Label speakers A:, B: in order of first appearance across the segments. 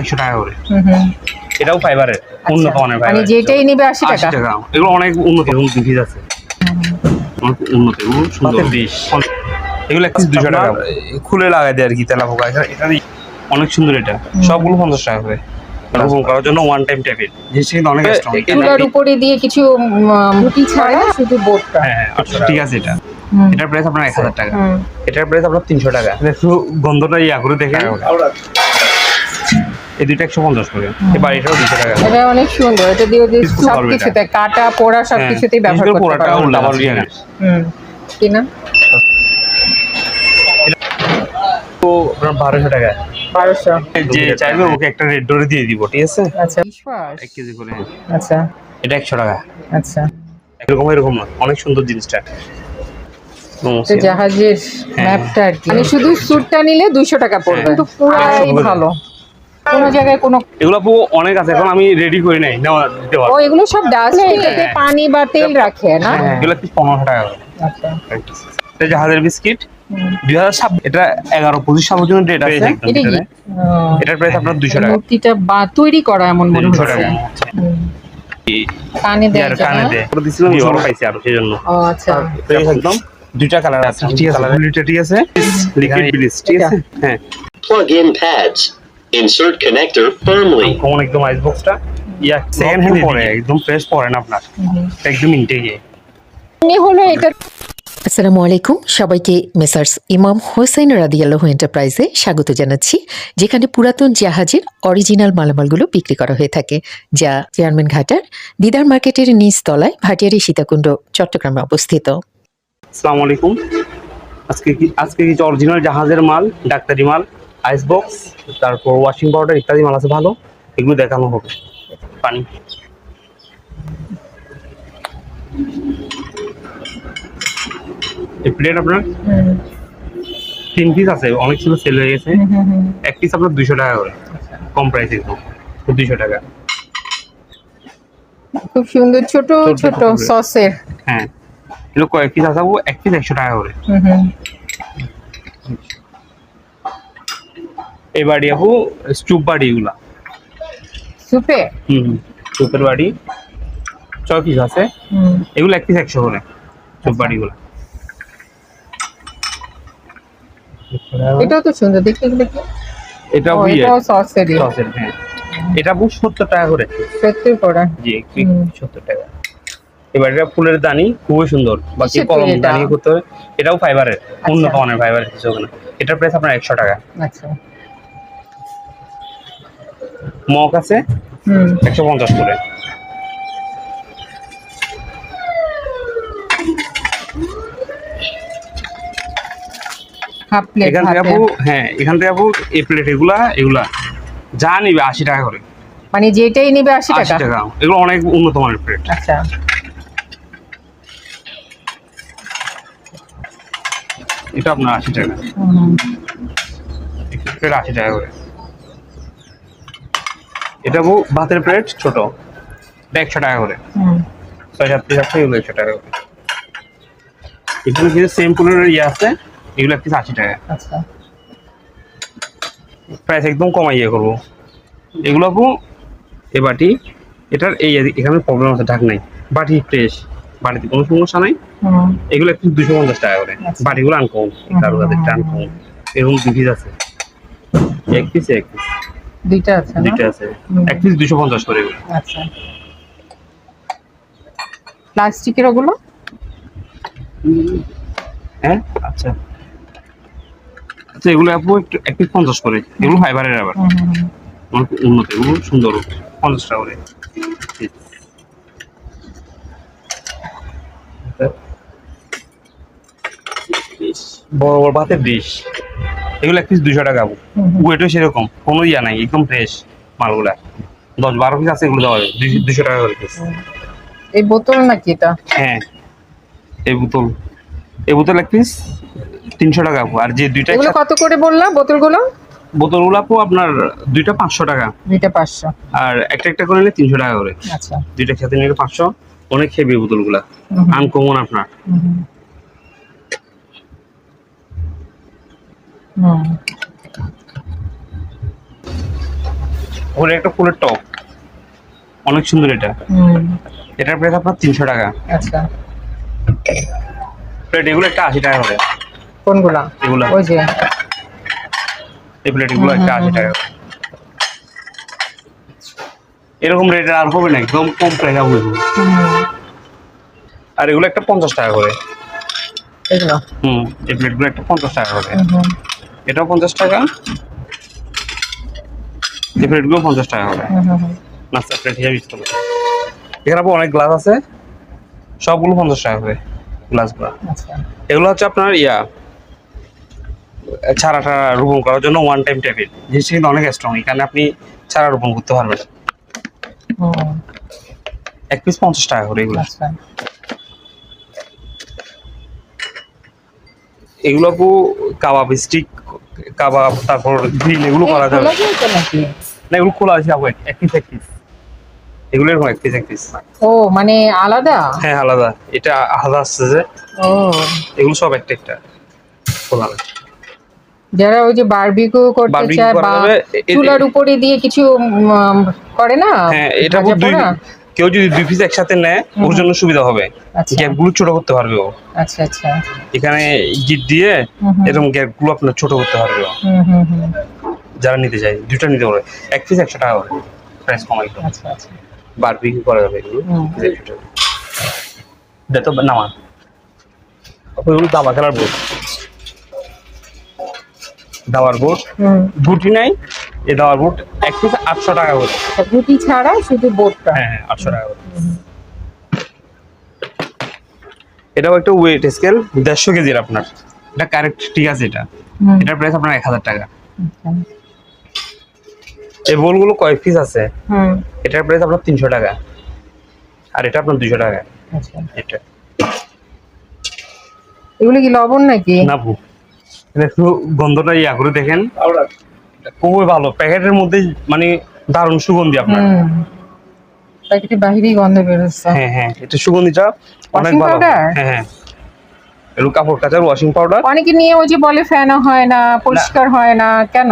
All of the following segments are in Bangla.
A: একশো টাকা করে। এটাও ফাইবারের উন্নত মানের
B: মানে
A: ফাইবার
B: যেটাই নিবে আশি টাকা?
A: টাকা। এগুলো অনেক উন্নত এবং পিস আছে। অনেক উন্নত এবং সুন্দর। ডিশ এগুলো এক পিস দুশো টাকা খুলে লাগাই দেয় আর কি তেলা পোকা। এটা অনেক সুন্দর এটা। সবগুলো পঞ্চাশ টাকা করে। করার জন্য ওয়ান টাইম জিনিসটা কিন্তু অনেক স্ট্রং
B: উপরে দিয়ে কিছু মুটি ছাড়া শুধু বোর্ডটা
A: হ্যাঁ হ্যাঁ ঠিক আছে এটা। এটার প্রাইস আপনার এক হাজার টাকা। এটার প্রাইস আপনার তিনশো টাকা। একটু গন্ধটা ইয়া করে দেখে এই দুইটা একশো পঞ্চাশ করে। এবার এটাও দুশো টাকা।
B: এটা অনেক সুন্দর। এটা দিয়ে দিয়ে
A: Biscuit
B: সব
A: করবে এটা।
B: কিছুতে কাটা পোড়া
A: হ্যাঁ,
B: ব্যবহার
A: বিশেষ করে
B: করতে
A: পোড়াটা
B: পারবেন
A: উল্টা আবার ইয়ে না।
B: কি না
A: তো আপনার বারোশো টাকা।
B: বারোশো।
A: যে চাইবে ওকে একটা রেড ডোরে দিয়ে দিব ঠিক আছে?
B: আচ্ছা।
A: এক কেজি করে।
B: আচ্ছা।
A: এটা একশো টাকা।
B: আচ্ছা।
A: এরকম এরকম না। অনেক সুন্দর জিনিসটা।
B: জাহাজের। ম্যাপটা আর কি। মানে শুধু স্যুটটা নিলে দুইশো টাকা পড়বে।
A: হ্যাঁ।
B: কিন্তু পুরাই। ভালো। কোনো জায়গায় কোনো
A: এগুলো আপু অনেক আছে এখন আমি রেডি করে নাই নেওয়া দিতে
B: ও এগুলো সব ডাস্ট
A: হ্যাঁ।
B: পানি বা তেল রাখে না?
A: হ্যাঁ, এগুলো কি পনেরোশো টাকা
B: আচ্ছা।
A: এটা জাহাজের বিস্কিট দুই হাজার ছাব্বিশ এটা এগারো পঁচিশ সাল পর্যন্ত ডেট আছে। একদম
B: এটা কি?
A: ভিতরে।
B: ও,
A: এটার প্রাইস আপনার দুশো টাকা।
B: মূর্তিটা বা তৈরি করা এমন মনে হচ্ছে। কানে দেয়
A: কানে দেয়। দিছিলাম এবারও পাইছি আরও সেই জন্য।
B: ও আচ্ছা।
A: একদম দুইটা কালার আছে। ঠিক আছে। ঠিক আছে। ব্লিচ ঠিক হ্যাঁ.
C: Insert connector firmly.
A: কমন একদম আইস বক্সটা ইয়া সেকেন্ড হ্যান্ড পরে একদম ফ্রেশ পরে না আপনার। একদম ইনটেকে
B: এমনি হলো এটা।
D: আসসালামু আলাইকুম সবাইকে মেসার্স ইমাম হোসেন রাদিয়াল্লাহ এন্টারপ্রাইজে স্বাগত জানাচ্ছি যেখানে পুরাতন জাহাজের অরিজিনাল মালামালগুলো বিক্রি করা হয়ে থাকে যা চেয়ারম্যান ঘাটার দিদার মার্কেটের নিচ তলায় ভাটিয়ারি সীতাকুণ্ড চট্টগ্রামে অবস্থিত।
A: আসসালামু আলাইকুম। আজকে কি আজকে কিছু অরিজিনাল জাহাজের মাল ডাক্তারি মাল আইস বক্স তারপর ওয়াশিং পাউডার ইত্যাদি মাল আছে ভালো। এগুলো দেখানো হবে। পানি। প্লেট আপনার? তিন পিস আছে অনেক ছিল সেল হয়ে গেছে। এক পিস আপনার দুইশো টাকা করে। কম প্রাইস একদম দুইশো টাকা।
B: খুব সুন্দর ছোট
A: ছোট।
B: সসের
A: হ্যাঁ। এগুলো কয়েক পিস আছে এক পিস একশো টাকা করে
B: হুম, হুম।
A: এই বাড়ি আপু স্টুপ বাড়ি এগুলা।
B: সুপে
A: হুম বাড়ি। ছয় পিস আছে। এগুলো এক পিস একশো করে বাড়িগুলো।
B: এটাও তো সুন্দর
A: এটা
B: এটাও সসেরই
A: সসের হ্যাঁ। এটা আপু সত্তর টাকা করে।
B: সত্যি করা?
A: জি সত্তর টাকা। এবার এটা ফুলের দানি খুবই সুন্দর। বাকি
B: কিসের
A: কলম দানি। করতে হবে। এটাও ফাইবারের উন্নত মানের ফাইবারের কিছু এটার প্রাইস আপনার একশো টাকা।
B: আচ্ছা।
A: মগ আছে? একশো পঞ্চাশ করে। এখান থেকে আপু হ্যাঁ এখান থেকে আপু এই প্লেট এগুলা এগুলা যা নিবে আশি টাকা করে।
B: মানে যেটাই নিবে আশি টাকা?
A: টাকা। এগুলো অনেক উন্নত মানের প্লেট।
B: আচ্ছা।
A: এটা আপনার আশি টাকা। প্লেট আশি টাকা করে। এটা ভাতের প্লেট ছোট। একশো টাকা করে। ছয় সাত পিস আছে এগুলো একশো টাকা করে। এখানে কিছু সেম ইয়ে আছে এগুলো এক পিস আশি টাকা।
B: আচ্ছা।
A: প্রাইস একদম কমাইয়ে করব। এগুলো আপু এ বাটি এটার এই এখানে প্রবলেম আছে ঢাক নাই। বাটি ফ্রেশ কোনো সমস্যা নাই। এগুলো একটু দুশো পঞ্চাশ টাকা করে।
B: আচ্ছা।
A: বাটিগুলো আনকমন কারও কাছে আনকমন এরকম পিস আছে। এক পিস এক পিস
B: দুইটা আছে
A: দুইটা আছে। এক পিস দুশো পঞ্চাশ করে এগুলো।
B: আচ্ছা। প্লাস্টিকের ওগুলো?
A: হ্যাঁ? আচ্ছা। আচ্ছা এগুলো আপু একটু এক পিস পঞ্চাশ করে। এগুলো ফাইবারের আবার। অনেক উন্নত এগুলো সুন্দর। পঞ্চাশ টাকা করে বড় বড় ভাতের ডিশ এগুলো এক পিস দুশো টাকা। ওয়েটও সেরকম কোনো ইয়া নাই একদম ফ্রেশ মালগুলা। দশ বারো পিস আছে এগুলো দেওয়া হবে দুশো টাকা করে পিস
B: এই বোতল নাকি এটা?
A: হ্যাঁ এই বোতল। এই বোতল এক পিস তিনশো টাকা আর যে দুইটা
B: এগুলো কত করে বললাম বোতলগুলো?
A: বোতলগুলো আপু আপনার দুইটা পাঁচশো টাকা।
B: দুইটা পাঁচশো।
A: আর একটা একটা করে নিলে তিনশো টাকা করে।
B: আচ্ছা।
A: দুইটা খেতে নিলে পাঁচশো। অনেক হেভি বোতলগুলা। আনকমন আপনার
B: হুম, হুম। হুম।
A: ওর একটা ফুলের টপ অনেক সুন্দর এটা।
B: হুম।
A: এটার প্রাইস আপনার তিনশো টাকা।
B: আচ্ছা।
A: প্লেট এগুলো একটা আশি টাকা করে।
B: কোনগুলা?
A: এগুলা।
B: ওই যে।
A: এই প্লেট এগুলো একটা আশি টাকা করে। এরকম রেট আর হবে না একদম কম প্রাইস হবে। আর এগুলো একটা পঞ্চাশ টাকা করে। হুম এই প্লেটগুলো একটা পঞ্চাশ টাকা করে। এটাও পঞ্চাশ টাকা। এই প্লেটগুলো পঞ্চাশ টাকা হবে।
B: হুম।
A: নাস্তা প্লেট হিসাবে ইউজ করবে। এখানে আবার অনেক গ্লাস আছে। সবগুলো পঞ্চাশ টাকা করে গ্লাসগুলো
B: আচ্ছা।
A: এগুলো হচ্ছে আপনার ইয়া ছাড়াটা রোপণ করার জন্য ওয়ান টাইম টেবিল জিনিসটা কিন্তু অনেক স্ট্রং এখানে আপনি ছাড়া রোপণ করতে পারবেন। এক পিস পঞ্চাশ টাকা করে এগুলো।
B: আচ্ছা।
A: এগুলো আপু কাবাব স্টিক কাবাব তারপর গ্রিল এগুলো করা যাবে। না এগুলো খোলা আছে আপু এক পিস এক পিস এগুলো এরকম এক পিস এক পিস
B: ও মানে আলাদা?
A: হ্যাঁ আলাদা। এটা আলাদা আসছে যে।
B: ও।
A: এগুলো সব একটা একটা। খোলা আছে।
B: যারা ওই যে বারবিকিউ করতে চায় বা চুলার উপরে দিয়ে কিছু করে না
A: হ্যাঁ এটা দুই? কেউ যদি দুই পিস একসাথে নেয় ওর জন্য সুবিধা হবে।
B: আচ্ছা।
A: গ্যাপগুলো ছোট করতে পারবে ও।
B: আচ্ছা আচ্ছা।
A: এখানে গিট দিয়ে। এরকম গ্যাপগুলো আপনার ছোট করতে পারবে ও।
B: হুম হুম হুম।
A: যারা নিতে চায় দুটো নিতে পারবে। এক পিস একশো টাকা করে। প্রাইস কম একদম।
B: আচ্ছা আচ্ছা।
A: বারবিকিউ করা যাবে এগুলো। দেখো নামা। ওইগুলো দাবা খেলার বোর্ড দাবার বোর্ড গুটি নাই। দাবার বোর্ড এক পিস আটশো টাকা করে।
B: গুটি ছাড়া শুধু বোর্ডটা
A: হ্যাঁ হ্যাঁ আটশো টাকা করে। এটাও একটা ওয়েট স্কেল দেড়শো কেজির আপনার। এটা কারেক্ট ঠিক আছে এটা। এটার প্রাইস আপনার এক হাজার টাকা।
B: আচ্ছা।
A: এই বোলগুলো কয় পিস আছে? এটার প্রাইস আপনার তিনশো টাকা। আর এটা আপনার দুশো টাকা।
B: আচ্ছা।
A: এটা।
B: এগুলো কি লবণ নাকি?
A: না ভু এটা একটু গন্ধটা ইয়া করে দেখেন। এটা খুবই ভালো। প্যাকেটের মধ্যে মানে দারুণ সুগন্ধি আপনার।
B: প্যাকেটের বাহিরেই গন্ধ বেরোচ্ছে।
A: হ্যাঁ হ্যাঁ এটা সুগন্ধিটা অনেক ভালো। হ্যাঁ হ্যাঁ। এগুলো কাপড় কাচার ওয়াশিং পাউডার
B: অনেকে নিয়ে ওই যে বলে ফ্যানও হয় না পরিষ্কার হয় না কেন?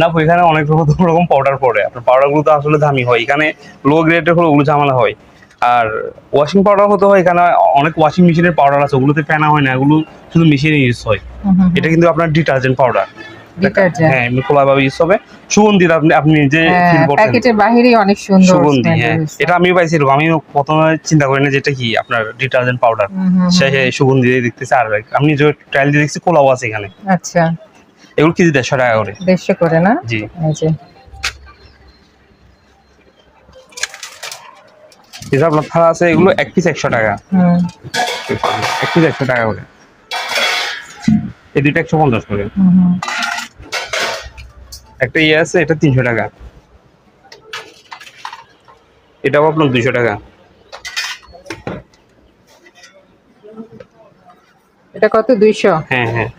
A: না এখানে অনেক রকম রকম পাউডার পড়ে। আপনার পাউডারগুলো তো আসলে দামি হয়। এখানে লো গ্রেডের হলো ওগুলো ঝামেলা হয়। আর ওয়াশিং পাউডার হতে হয় এখানে অনেক ওয়াশিং মেশিনের পাউডার আছে। ওগুলোতে ফেনা হয় না এগুলো শুধু মেশিনে ইউজ হয়। এটা কিন্তু আপনার ডিটারজেন্ট পাউডার। হ্যাঁ এমনি খোলাভাবে ইউজ হবে। সুগন্ধি আপনি আপনি নিজে
B: হ্যাঁ,
A: ফিল করছেন।
B: প্যাকেটের বাহিরেই অনেক সুন্দর
A: সুগন্ধি হ্যাঁ। এটা আমি পাইছি আমি প্রথমে চিন্তা করি না যেটা কি আপনার ডিটারজেন্ট পাউডার সে সুগন্ধি দিয়ে দেখতেছে আর আমি যে ট্রায়াল দিয়ে দেখছি কোলাও আছে এখানে।
B: আচ্ছা।
A: এগুলো কেজি দেড়শো টাকা করে।
B: দেড়শো করে না?
A: জি। থালা আছে এগুলো এক পিস একশো টাকা। এক পিস একশো টাকা করে। এই দুইটা একশো পঞ্চাশ করে। একটা ইয়ে আছে এটা তিনশো টাকা। এটাও আপনার দুশো টাকা।
B: এটা কত দুইশো?
A: হ্যাঁ হ্যাঁ।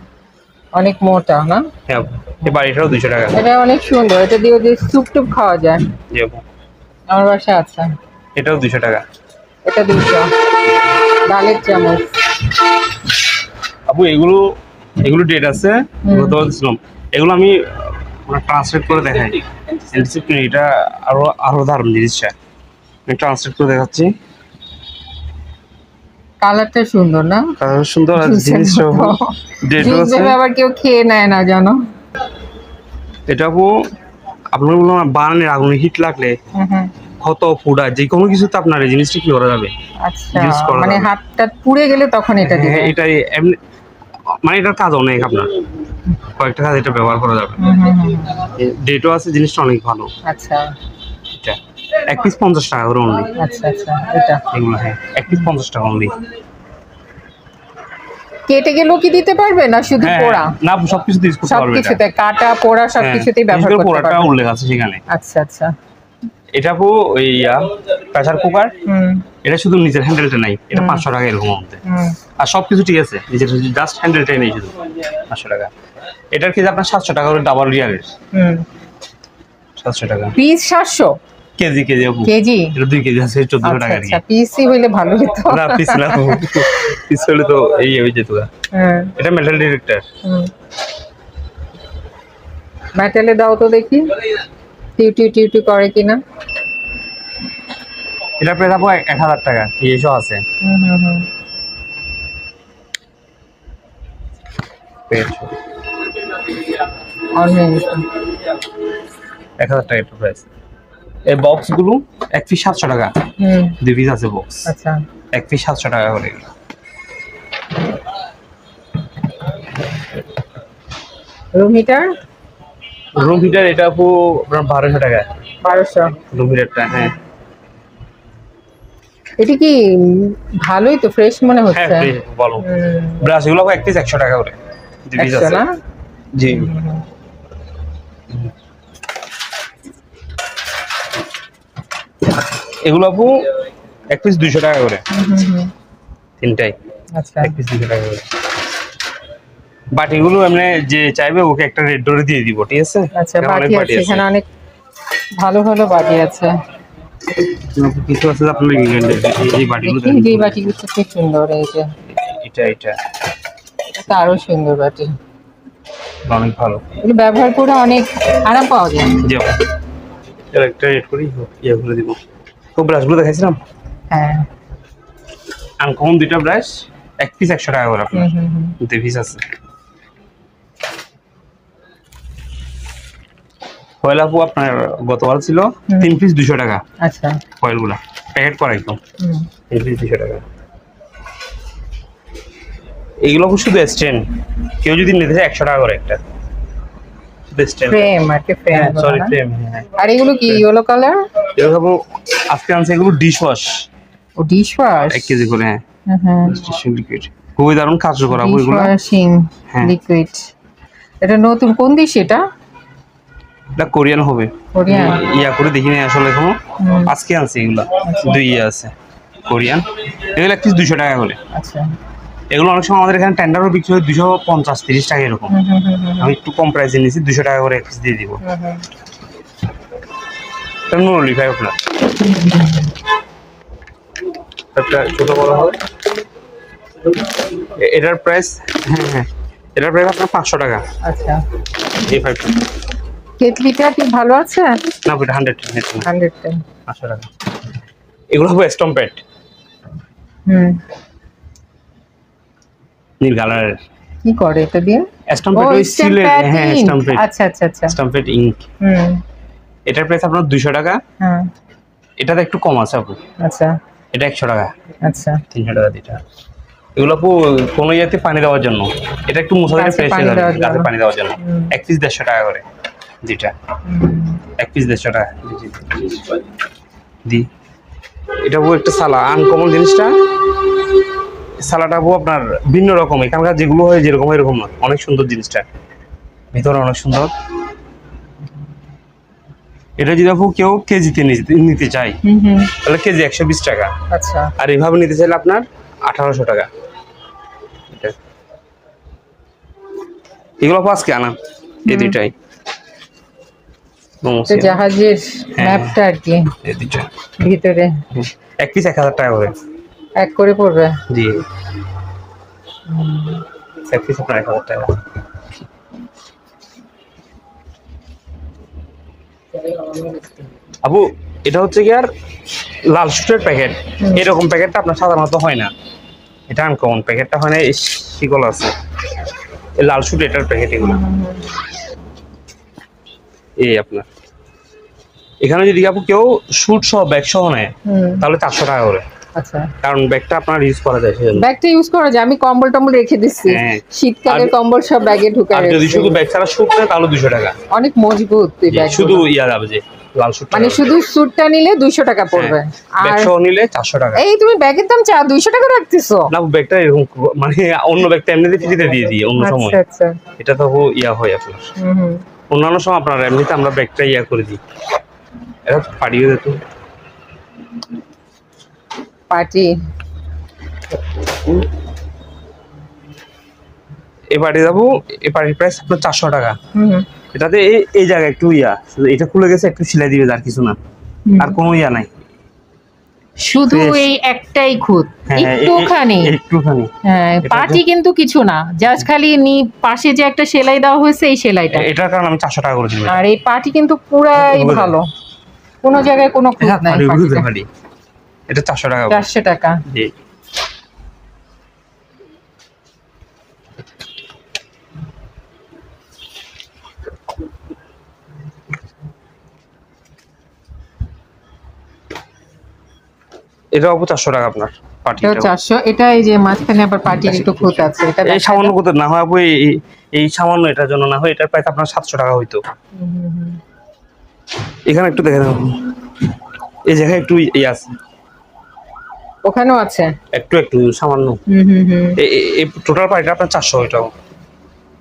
B: অনেক মোটা না?
A: হ্যাঁ এই বাড়িটাও দুশো টাকা।
B: এটা অনেক সুন্দর এটা দিয়ে যে স্যুপ টুপ খাওয়া যায়।
A: জি
B: আমার বাসা আছে।
A: এটাও দুইশো টাকা।
B: এটা দুইশো। ডালের চামচ।
A: আপু এগুলো এগুলো ডেট আছে এগুলো আমি মানে ট্রান্সলেট করে NCP এটা আরও আরও দারুণ জিনিসটা আমি ট্রান্সলেট করে দেখাচ্ছি।
B: কালারটা সুন্দর না?
A: কারণ সুন্দর আর জিনিসটা ডেটও আছে
B: আবার কেউ খেয়ে নেয় না জানো?
A: এটা আপু আপনার বললাম বানানের আগুনে হিট লাগলে। ক্ষত ফুডা যে কোনো কিছুতে আপনার এই জিনিসটা কি করা যাবে?
B: আচ্ছা মানে। হাতটা পুড়ে গেলে তখন এটা
A: হ্যাঁ, এটাই এমনি মানে এটার কাজ অনেক আপনার। কয়েকটা কাজ এটা ব্যবহার করা যাবে। ডেটও আছে জিনিসটা অনেক ভালো।
B: আচ্ছা।
A: এটা এক পিস পঞ্চাশ টাকা করে অনলি
B: আচ্ছা আচ্ছা এটা।
A: এগুলো হ্যাঁ এক পিস পঞ্চাশ টাকা অনলি
B: কেটে গেলেও কি দিতে পারবে না শুধু
A: হ্যাঁ
B: পোড়া?
A: না সবকিছু পারবে
B: সবকিছুতে কাটা পোড়া সবকিছুতেই
A: হ্যাঁ,
B: ব্যবহার
A: বিশেষ করে
B: করতে
A: পোড়াটা উল্লেখ আছে সেখানে।
B: আচ্ছা আচ্ছা।
A: এটা আপু ওই প্রেসার কুকার
B: হুম।
A: এটা শুধু নিচের হ্যান্ডেলটা নাই এটা পাঁচশো টাকা এরকম মধ্যে আর সবকিছু ঠিক আছে নিজের জাস্ট হ্যান্ডেলটাই নেই শুধু পাঁচশো টাকা। এটার কেজি আপনার সাতশো টাকা করে ডাবল রিয়ালের
B: হুম।
A: সাতশো টাকা।
B: পিস সাতশো?
A: কেজি কেজি আপু।
B: কেজি?
A: এটা দুই কেজি আছে চোদ্দশো
B: আচ্ছা
A: টাকা
B: আচ্ছা পিসি হইলে ভালো হতো
A: না পিস না পিস হলে তো এই হয়ে যেত
B: হ্যাঁ।
A: এটা মেটাল ডিরেক্টর
B: হুম। মেটালে দাও তো দেখি। টিউটি টিউটি করে কিনা।
A: এটা আপু এক এক হাজার টাকা এসব আছে।
B: হুম হুম হুম।
A: এক হাজার টাকা প্রাইস এই বক্স এক পিস সাতশো টাকা। দুই পিস আছে বক্স
B: আচ্ছা।
A: এক পিস সাতশো টাকা করে।
B: রুম হিটার
A: রুম হিটার এটা আপু আপনার বারোশো টাকা।
B: বারোশো।
A: রুম হিটারটা হ্যাঁ।
B: এটি কি ভালোই তো ফ্রেশ মনে
A: হ্যাঁ
B: হচ্ছে?
A: ব্রাশ এগুলো এক পিস একশো টাকা করে। জি। এগুলো আপু এক পিস দুইশো টাকা করে। তিনটাই।
B: আচ্ছা।
A: এক পিস দুইশো টাকা করে। বাটিগুলো এমনি যে চাইবে ওকে একটা রেড ডোরে দিয়ে দিব ঠিক আছে?
B: আচ্ছা বাটি আছে এখানে অনেক ভালো ভালো বাটি আছে।
A: কিছু আছে আপনার ইংল্যান্ডের এই- এই বাটিগুলো
B: যে বাটিগুলো খুব সুন্দর এই যে।
A: এটা এটা।
B: এটা আরও সুন্দর বাটি।
A: অনেক ভালো।
B: ব্যবহার করে অনেক আরাম পাওয়া যায়।
A: জি এর একটা রেড করি ইয়ে করে দিব। তো ব্রাশগুলো দেখাইছিলাম?
B: হ্যাঁ।
A: আনকমন দুইটা ব্রাশ এক পিস একশো টাকা করে আপনার।
B: হুম হুম হুম।
A: দুই পিস আছে। ফয়েল আপু আপনার গতবার ছিল তিন পিস দুশো টাকা।
B: আচ্ছা।
A: ফয়েলগুলা। প্যাকেট করা একদম। তিন পিস দুশো টাকা। এগুলো শুধু স্ট্যান্ড কেউ যদি নিতে চায় একশো টাকা করে একটা।
B: ফ্রেম আর কি ফ্রেম
A: সরি ফ্রেম হ্যাঁ।
B: আর এগুলো কি ইয়েলো কালার
A: এগুলো আজকে আনছে এগুলো ডিশ ওয়াশ
B: ও ডিশ ওয়াশ
A: এক কেজি করে হ্যাঁ।
B: হুম
A: লিকুইড খুবই দারুণ আপু
B: ডিশ
A: এগুলো
B: ওয়াশিং
A: হ্যাঁ।
B: লিকুইড এটা নতুন কোন দেশ এটা?
A: এটা কোরিয়ান হবে।
B: কোরিয়ান?
A: ইয়া করে দেখিনি আসলে
B: এখনও।
A: আজকে আনছে এগুলো। দুই ইয়ে আছে। কোরিয়ান। এগুলো এক পিস দুশো টাকা করে।
B: আচ্ছা।
A: এগুলো অনেক সময় আমাদের এখানে টেন্ডারও বিক্রি হয় দুশো পঞ্চাশ তিরিশ টাকা এরকম। আমি একটু কম প্রাইসে নিয়েছি দুশো টাকা করে এক পিস দিয়ে দিব। নুরলি ভাই আপনার। একটা ছোট বড় হবে। এটার প্রাইস হ্যাঁ হ্যাঁ। এটার প্রাইস আপনার পাঁচশো টাকা।
B: আচ্ছা।
A: এই ফাইভ
B: কেটলিটা কি ভালো আছে?
A: না এটা হান্ড্রেড
B: হান্ড্রেড
A: পাঁচশো টাকা। এগুলো হবে স্টম্পেট
B: হুম।
A: নীল কালারের
B: কি করে এটা দিয়ে?
A: স্টম্পেট
B: ও
A: ওই
B: স্ট্যাম্প
A: হ্যাঁ। স্টম্পেট
B: আচ্ছা আচ্ছা আচ্ছা।
A: স্টম্পেট ইঙ্ক
B: হুম।
A: এটার প্রাইস আপনার দুইশো টাকা।
B: হ্যাঁ।
A: এটাতে একটু কম আছে আপু।
B: আচ্ছা।
A: এটা একশো টাকা।
B: আচ্ছা।
A: তিনশো টাকা দিটা। এগুলো আপু কোনো ইয়েতে পানি দেওয়ার জন্য। এটা একটু মশলা
B: গাছে
A: ফ্রেশ হয়ে যাবে। গাছে। পানি দেওয়ার জন্য। এক পিস দেড়শো টাকা করে
B: হুম।
A: এক পিস দেড়শো টাকা। দি। এটা বউ একটা সালা। আনকমন জিনিসটা। সালাটা বউ আপনার ভিন্ন রকম এখানকার যেগুলো হয় যেরকম এরকম না। অনেক সুন্দর জিনিসটা। ভিতরে অনেক সুন্দর। এটা যদি আপু কেউ কেজিতে নিতে নিতে চায়
B: হুম হুম।
A: তাহলে কেজি একশো বিশ টাকা।
B: আচ্ছা।
A: আর এইভাবে নিতে চাইলে আপনার আঠারোশো টাকা। এগুলো আজকে আনা। এই দুইটাই।
B: জাহাজের
A: হ্যাঁ।
B: ম্যাপটা আর কি।
A: এই দুইটা।
B: ভিতরে।
A: এক পিস এক হাজার টাকা করে।
B: এক করে পড়বে?
A: জি। এক পিস আপনার এক হাজার টাকা। আবু এটা হচ্ছে কি আর লাল সুটের প্যাকেট। এরকম প্যাকেটটা আপনার সাধারণত হয় না। এটা আনকমন প্যাকেটটা হয় না এই শিকল আছে। এই লাল সুট এটার প্যাকেট এগুলো। এই আপনার। এখানে যদি আপু কেউ শুট সহ ব্যাগ সহ নেয় তাহলে চারশো টাকা করে।
B: আচ্ছা।
A: কারণ ব্যাগটা আপনার ইউজ করা যায় সেজন্য।
B: ব্যাগটা ইউজ করা যায়। আমি কম্বল টম্বল রেখে দিচ্ছি।
A: হ্যাঁ।
B: শীতকালের
A: আর-
B: কম্বল সব ব্যাগে ঢুকে
A: আর যদি শুধু ব্যাগ ছাড়া শুট নেয় তাহলে দুশো টাকা।
B: অনেক মজবুত এই ব্যাগ
A: শুধু ইয়া যাবে যে লাল শুট
B: মানে শুধু স্যুটটা নিলে দুইশো টাকা পড়বে।
A: ব্যাগ
B: আর
A: সহ নিলে চারশো টাকা।
B: এই তুমি ব্যাগের দাম চা দুইশো টাকা রাখতেছো?
A: না ব্যাগটা এরকম মানে অন্য ব্যাগটা এমনিতে ফ্রিতে দিয়ে দিই অন্য সময়।
B: আচ্ছা। আচ্ছা
A: এটা তো ইয়া হয় আপনার
B: হুম
A: অন্যান্য সময় আপনার এমনিতে আমরা ব্যাগটা ইয়া করে দিই। এটা পাঠিয়ে দিত
B: পার্টি।
A: এই পাঠিয়ে যাব এই পার্টির প্রাইস আপনার চারশো টাকা। এটাতে এই জায়গায় একটু ইয়া এটা খুলে গেছে একটু সিলাই দিবে আর কিছু না। আর কোনো ইয়া নাই।
B: শুধু এই একটাই খুঁত।
A: হ্যাঁ, হ্যাঁ,
B: একটুখানি।
A: একটুখানি।
B: হ্যাঁ পাটি কিন্তু কিছু না। জাস্ট খালি নি পাশে যে একটা সেলাই দেওয়া হয়েছে এই সেলাইটা।
A: এটার কারণে আমি চারশো টাকা করে দিলাম।
B: আর এই পাটি কিন্তু পুরাই ভালো। কোনো জায়গায় কোনো খুঁত
A: হ্যাঁ,
B: নাই
A: এটা চারশো টাকা
B: চারশো টাকা।
A: জি। এটা অপর চারশো টাকা আপনার
B: চারশো। এটা এই যে মাঝখানে আবার পাটির একটু খুঁত আছে। এটা
A: এই সামান্য
B: যায়।
A: না হয় আপু এই- এই- সামান্য এটার জন্য না হয় এটার প্রাইস আপনার সাতশো টাকা হইতো। এখানে একটু দেখে এই জায়গায় একটু এই আছে।
B: ওখানেও আছে?
A: একটু একটু সামান্য।
B: হুম হুম হুম।
A: এই টোটাল পাটিটা আপনার চারশো এটাও।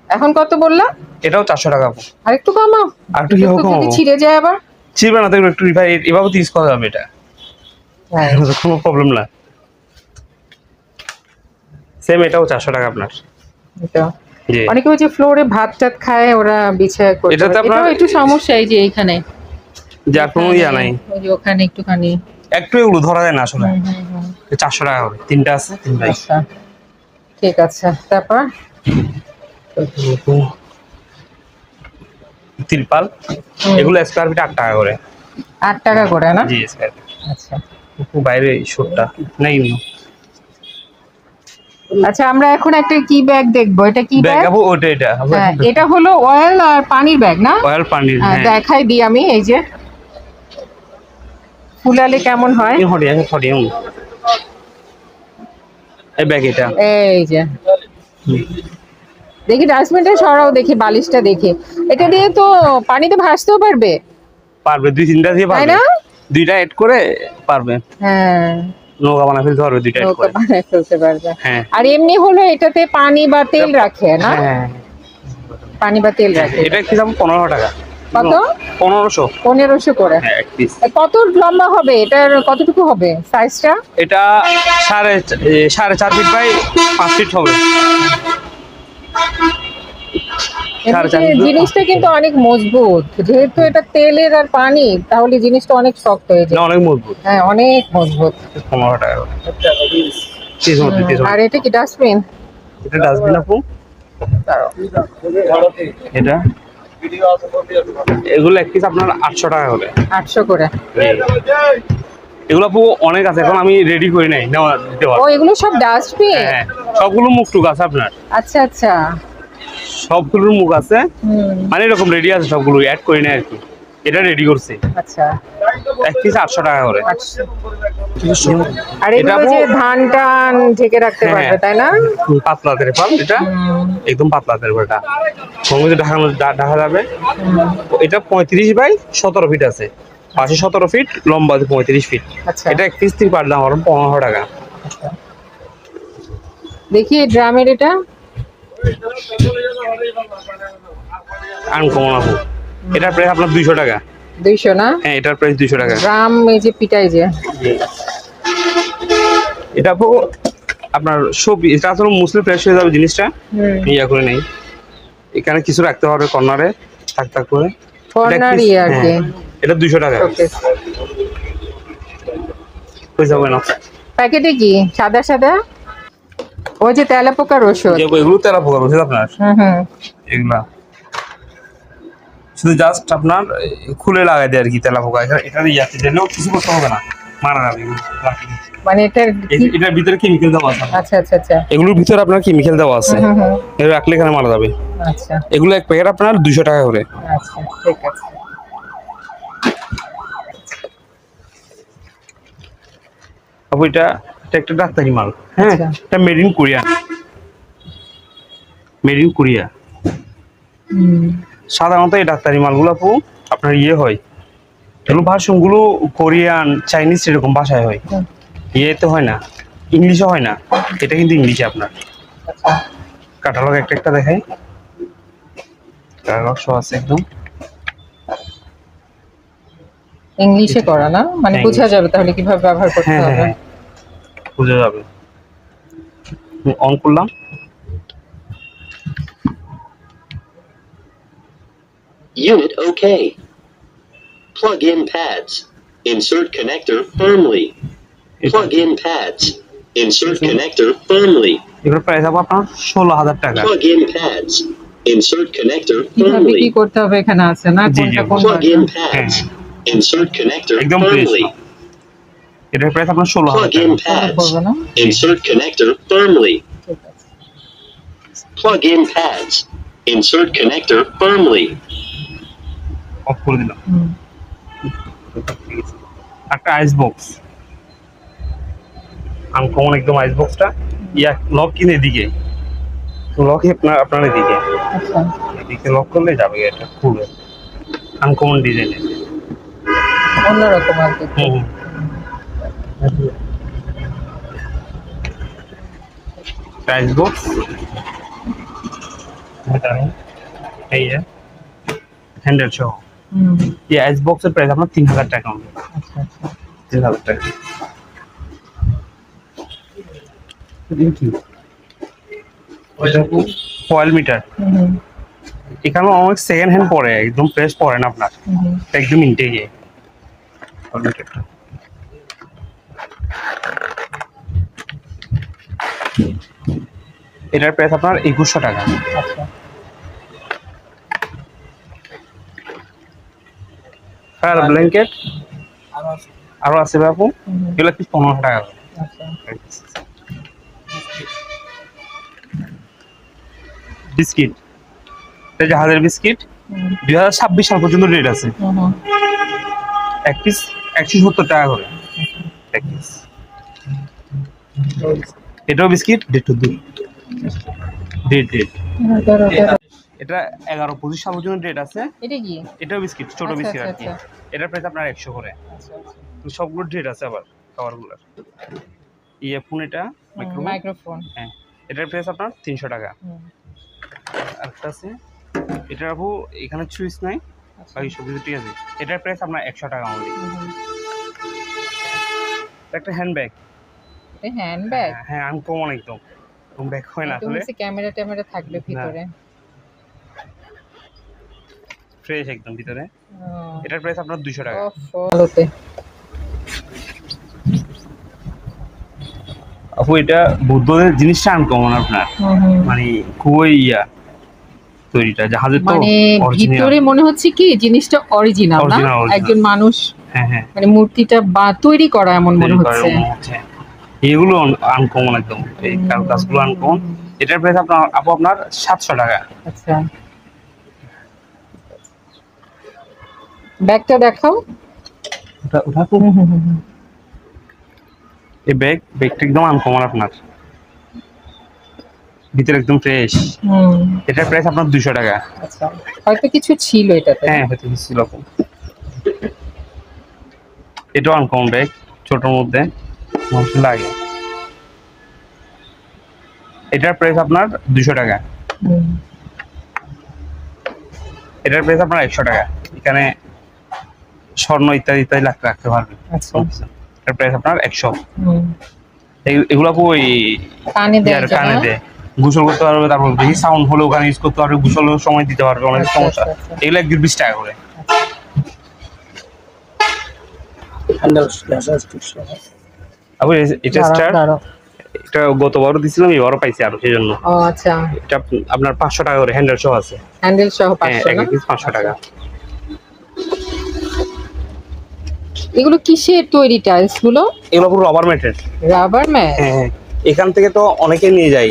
B: এখন কত বললা?
A: এটাও চারশো টাকা।
B: আর একটু কমাও।
A: আর একটু কি
B: একটু যদি ছিঁড়ে যায় আবার।
A: ছিড়বে না তো একটু রিফাই এভাবে ইউজ করা যাবে এটা।
B: হ্যাঁ।
A: এটা কোনো প্রবলেম না। সেম এটাও চারশো টাকা আপনার।
B: এটা। অনেকে ওই যে ফ্লোরে ভাত টাত খায় ওরা বিছায় করে
A: এটাতে আপনার-
B: একটু সমস্যা এই যে এইখানে।
A: যা কোনো ইয়া নাই।
B: ওই যে ওখানে একটুখানি।
A: একটু এগুলো ধরা যায় না আসলে। চারশো টাকা হবে। তিনটা আছে তিনটাই
B: আচ্ছা। ঠিক আছে। তারপর?
A: তিরপাল। এগুলো স্কোয়ার ফিট আট টাকা করে।
B: আট টাকা করে না?
A: জি স্কোয়ার
B: আচ্ছা।
A: বাইরে শুটটা নাকি
B: আচ্ছা আমরা এখন একটা কি ব্যাগ দেখব? এটা কি
A: ব্যাগ
B: ব্যাগ
A: আপু ওটা এটা।
B: হ্যাঁ এটা হলো অয়েল আর পানির ব্যাগ না?
A: অয়েল পানির
B: হ্যাঁ,
A: হ্যাঁ।
B: দেখাই দিই আমি এই যে। ফুলালে কেমন হয়?
A: এই হরি আছে হরি হুম। এই ব্যাগ এটা।
B: এই যে। দেখি ডাস্টবিনটা সরাও দেখি বালিশটা দেখি। এটা দিয়ে তো পানিতে ভাসতেও পারবে?
A: পারবে দুই তিনটা দিয়ে পারবে
B: না?
A: দুইটা এড করে পারবে।
B: হ্যাঁ।
A: নৌকা বানা ফেলতে পারবে দুইটা এড
B: নৌকা
A: করে।
B: বানায় ফেলতে পারবে।
A: হ্যাঁ।
B: আর এমনি হলো এটাতে পানি বা তেল রাখে না?
A: হ্যাঁ।
B: পানি বা তেল রাখে।
A: এটা কি দাম পনেরো টাকা।
B: কত?
A: পনেরোশো।
B: পনেরোশো করে।
A: হ্যাঁ
B: কত লম্বা হবে? এটার কতটুকু হবে সাইজটা
A: এটা সাড়ে সাড়ে চার ফিট বাই পাঁচ ফিট হবে।
B: জিনিসটা কিন্তু অনেক মজবুত। যেহেতু এটা তেলের আর পানি তাহলে জিনিসটা অনেক শক্ত হয়ে যায়।
A: অনেক মজবুত।
B: হ্যাঁ অনেক মজবুত।
A: পনেরো টাকা
B: আর এটা কি ডাস্টবিন
A: এটা ডাস্টবিন আপু এটা? এগুলো এক পিস আপনার আটশো টাকা হবে।
B: আটশো করে।
A: এগুলো পুরো অনেক আছে এখন আমি রেডি করি নাই নেওয়া দিতে
B: ও এগুলো সব ডাস্টবিন
A: হ্যাঁ সবগুলো মুখ টুক আছে আপনার।
B: আচ্ছা আচ্ছা।
A: সবগুলোর মুখ আছে। মানে এরকম রেডি আছে সবগুলো অ্যাড করি না আর কি। এটা রেডি করছি।
B: আচ্ছা।
A: এক পিস আটশো টাকা করে।
B: আটশো। আর এগুলো
A: এটা
B: যে ধান টান ঢেকে রাখতে
A: হ্যাঁ।
B: পারবে তাই না?
A: পাতলা তেরপাল এটা। একদম পাতলা তেরপালটা সঙ্গে যে ঢাকানো ঢাকা যাবে। এটা পঁয়ত্রিশ বাই সতেরো ফিট আছে। পাশে সতেরো ফিট লম্বা আছে পঁয়ত্রিশ ফিট
B: আচ্ছা।
A: এটা এক পিস পার দাম পনেরো টাকা।
B: দেখি ড্রামের এটা।
A: আনকমন আপু। এটার প্রাইস আপনার দুইশো টাকা।
B: দুইশো না?
A: হ্যাঁ এটার প্রাইস দুইশো টাকা।
B: ড্রাম এই যে পিটাই যে।
A: এটা আপু আপনার সবই এটা আসলে মুসলিম ফ্রেশ হয়ে যাবে জিনিসটা।
B: হুম।
A: ইয়া করে নেই। এখানে কিছু রাখতে পারবে কর্নারে থাক থাক করে।
B: কর্নারই আর কি।
A: এটা দুইশো টাকা।
B: শোকেস
A: হয়ে যাবে না।
B: প্যাকেটে কি? সাদা সাদা? ওই যে তেলাপোকার ওষুধ
A: যে এগুলো তেরা পোকা বুঝছে আপনার?
B: হুম হুম।
A: এগুলা। শুধু জাস্ট আপনার খুলে লাগাই দেয় আর কি তেলা পোকা। এটা ইয়াতে দিলেও কিছু করতে হবে না। মারা যাবে।
B: মানে এটার
A: এটার ভিতরে কেমিক্যাল দেওয়া আছে
B: আচ্ছা আচ্ছা আচ্ছা।
A: এগুলোর ভিতরে আপনার কেমিক্যাল দেওয়া আছে। এটা রাখলে এখানে মারা যাবে।
B: আচ্ছা।
A: এগুলো এক প্যাকেট আপনার দুশো টাকা করে।
B: আচ্ছা ঠিক আছে।
A: আপু এটা এটা একটা ডাক্তারি মাল। হ্যাঁ
B: আচ্ছা।
A: এটা made in Korea made in Korea
B: হুম।
A: সাধারণত এই ডাক্তারি মালগুলো আপু আপনার ইয়ে হয়। এগুলো ভাষণগুলো কোরিয়ান চাইনিজ এরকম ভাষায় হয়। ইয়েতে হয় না ইংলিশে হয় না। এটা কিন্তু ইংলিশে আপনার।
B: আচ্ছা।
A: কাটালগ একটা একটা দেখাই। কাটালগ সব আছে একদম।
B: ইংলিশে করা না? মানে
A: হ্যাঁ,
B: বোঝা যাবে তাহলে কীভাবে ব্যবহার করতে
A: হ্যাঁ হ্যাঁ
B: হবে?
A: বুঝে যাবে। অন করলাম।
C: Unit OK. Plug in pads. Insert connector firmly. Plug in pads. Insert connector firmly.
A: এগুলোর প্রাইস হবে আপনার ষোলো হাজার টাকা
C: Plug in pads. Insert connector
B: কিভাবে কি
C: firmly.
B: করতে হবে এখানে আছে না
A: জি, জি,
B: কোনটা কোন
C: Plug in pads. Insert connector
A: একদম ফ্রেশ
C: firmly.
A: এটার প্রাইস আপনার ষোলো হাজার
C: Plug in
A: টাকা
C: pads.
B: করবে না
C: Insert connector firmly.
B: ঠিক আছে
C: Plug in pads. Insert connector firmly.
A: Off করে দিলাম। একটা আইস বক্স আনকমন একদম আইস বক্সটা ইয়া লক কিনে এদিকে। লক আপনার আপনার এদিকে।
B: আচ্ছা।
A: এদিকে লক করলে যাবে এটা খুলবে। আনকমন ডিজাইনের
B: অন্যরকম আর কি।
A: আইস বক্স এই হ্যান্ডেল সহ। এই আইস বক্সের প্রাইস আপনার তিন হাজার টাকা হবে।
B: আচ্ছা আচ্ছা।
A: তিন হাজার টাকা ফয়েল মিটার এখানে অনেক সেকেন্ড হ্যান্ড পড়ে একদম ফ্রেশ পড়ে না আপনার। একদম ইনটেকে এটার প্রাইস আপনার একুশশো টাকা।
B: আচ্ছা।
A: আর ব্ল্যাঙ্কেট আরও আছে। বাপু এগুলো কি পনেরোশো টাকা?
B: আচ্ছা।
A: বিস্কিট। এটা জাহাজের বিস্কিট দুই হাজার ছাব্বিশ সাল পর্যন্ত রেট আছে। এক পিস একশো সত্তর টাকা করে। এক পিস এটাও বিস্কিট ডেট টু দুই ডেট ডেট। এটা এগারো পঁচিশ সাল পর্যন্ত ডেট আছে।
B: এটা কি?
A: এটাও বিস্কিট ছোট
B: আচ্ছা,
A: বিস্কিট আর
B: আচ্ছা,
A: কি। এটার প্রাইস আপনার একশো করে।
B: আচ্ছা আচ্ছা।
A: সবগুলো ডেট আছে আবার খাবারগুলোর। ইয়ারফোন এটা মাইক্রোফোন হ্যাঁ। এটার প্রাইস আপনার তিনশো টাকা। আরেকটা আছে। এটার আপু এখানে সুইচ নাই। বাকি সব কিছু ঠিক আছে। এটার প্রাইস আপনার একশো টাকা আমাদের একটা হ্যান্ডব্যাগ
B: হ্যান্ড ব্যাগ
A: হ্যাঁ আনকমন একদম। এরকম ব্যাগ হয় না আসলে।
B: ক্যামেরা ট্যামেরা থাকবে ভিতরে।
A: ফ্রেশ একদম ভিতরে। এটার প্রাইস আপনার দুশো টাকা।
B: ওফ, আলোতে
A: আপু এটা বুদ্ধদের জিনিসটা আনকমন আপনার। মানে খুবই ইয়া তৈরিটা জাহাজের তো
B: মানে ভিতরে মনে হচ্ছে কি জিনিসটা অরিজিনাল না। একজন মানুষ
A: হ্যাঁ হ্যাঁ।
B: মানে মূর্তিটা বা তৈরি করা এমন মনে হচ্ছে।
A: এগুলো আনকমন একদম। এই কাজগুলো আনকমন এটার প্রাইস আপনার আপু আপনার সাতশো টাকা।
B: আচ্ছা। ব্যাগটা দেখাও।
A: ওটা ওটা তো এই ব্যাগ ব্যাগটা একদম আনকমন আপনার। ভিতরে একদম ফ্রেশ
B: হুম।
A: এটার প্রাইস আপনার দুশো টাকা।
B: আচ্ছা। হয়তো কিছু ছিল এটাতে।
A: হ্যাঁ হয়তো কিছু রকম এটাও আনকমন ব্যাগ ছোটোর মধ্যে। মানুষ লাগে এটার প্রাইস আপনার দুশো টাকা।
B: হুম,
A: এটার প্রাইস আপনার একশো টাকা। এখানে স্বর্ণ ইত্যাদি ইত্যাদি রাখতে পারবেন
B: আচ্ছা।
A: প্রাইস আপনার একশো। এগুলো ওই
B: কানে দেয়
A: গোসল করতে পারবে তারপর বেশি সাউন্ড হলে ওখানে ইউজ করতে পারবে সময় দিতে পারবে অনেক
B: আচ্ছা,
A: সমস্যা।
B: আচ্ছা।
A: এগুলো বিশ টাকা করে। আবার এটা
B: দাঁড়াও,
A: স্টার
B: দাঁড়াও।
A: এটা গতবারও দিছিলাম এবারও পাইছি আরও সেই জন্য।
B: আচ্ছা।
A: এটা আপনার পাঁচশো টাকা করে হ্যান্ডেল সহ আছে।
B: হ্যান্ডেল সহ
A: হ্যাঁ
B: পাঁচশো
A: টাকা।
B: এগুলো কিসের তৈরি টাইলসগুলো?
A: এগুলো পুরো রবার ম্যাটের
B: রাবার ম্যাট
A: হ্যাঁ হ্যাঁ। এখান থেকে তো অনেকে নিয়ে যায়।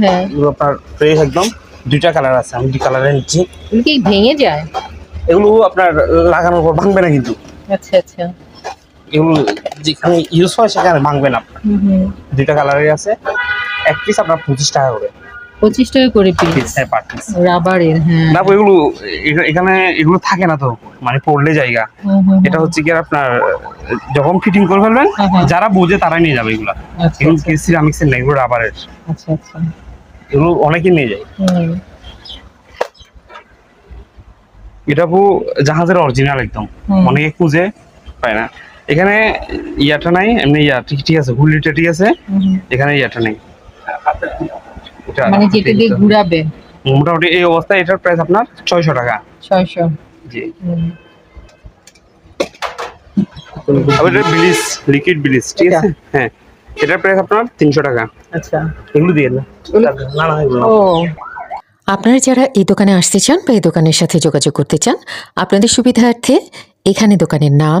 B: হ্যাঁ
A: এগুলো আপনার ফ্রেশ একদম। দুইটা কালার আছে আমি দুই কালারে নিচ্ছি।
B: এগুলো কি ভেঙে যায়?
A: এগুলো আপনার লাগানোর পর ভাঙবে না কিন্তু।
B: আচ্ছা আচ্ছা।
A: এগুলো যেখানে ইউজ হয় সেখানে ভাঙবে না। দুইটা কালারই আছে। এক পিস আপনার পঁচিশ টাকা করে।
B: পঁচিশ টাকা করে পিস
A: হ্যাঁ
B: রাবারের হ্যাঁ।
A: না এগুলো এখানে এগুলো থাকে না তো মানে পড়লে জায়গা। এটা হচ্ছে কি আপনার যখন ফিটিং করে ফেলবেন
B: হ্যাঁ, হ্যাঁ।
A: যারা বোঝে তারাই নিয়ে যাবে এগুলো।
B: আচ্ছা
A: এগুলো
B: আচ্ছা
A: সিরামিক্স এর না এগুলো রাবারের
B: আচ্ছা আচ্ছা।
A: এগুলো অনেকেই নিয়ে যায়। এটা পু জাহাজের অরিজিনাল একদম। অনেকে খুঁজে পায় না। এখানে ইয়াটা নাই এমনি ইয়া ঠিক আছে হুলিটা ঠিক আছে। এখানে ইয়াটা নেই। এটা
B: মানে যেটা দিয়ে ঘুরাবে।
A: মোটামুটি এই অবস্থায় এটার প্রাইস আপনার ছয়শো টাকা।
B: ছয়শো।
A: জি। আবার এটা ব্লিচ লিকুইড ব্লিচ ঠিক আছে? হ্যাঁ। এটার প্রাইস আপনার তিনশো টাকা।
B: আচ্ছা।
A: এগুলো দিয়ে না না না এগুলো
B: ও।
D: আপনারা যারা এই দোকানে আসতে চান বা এই দোকানের সাথে যোগাযোগ করতে চান আপনাদের সুবিধার্থে এখানে দোকানের নাম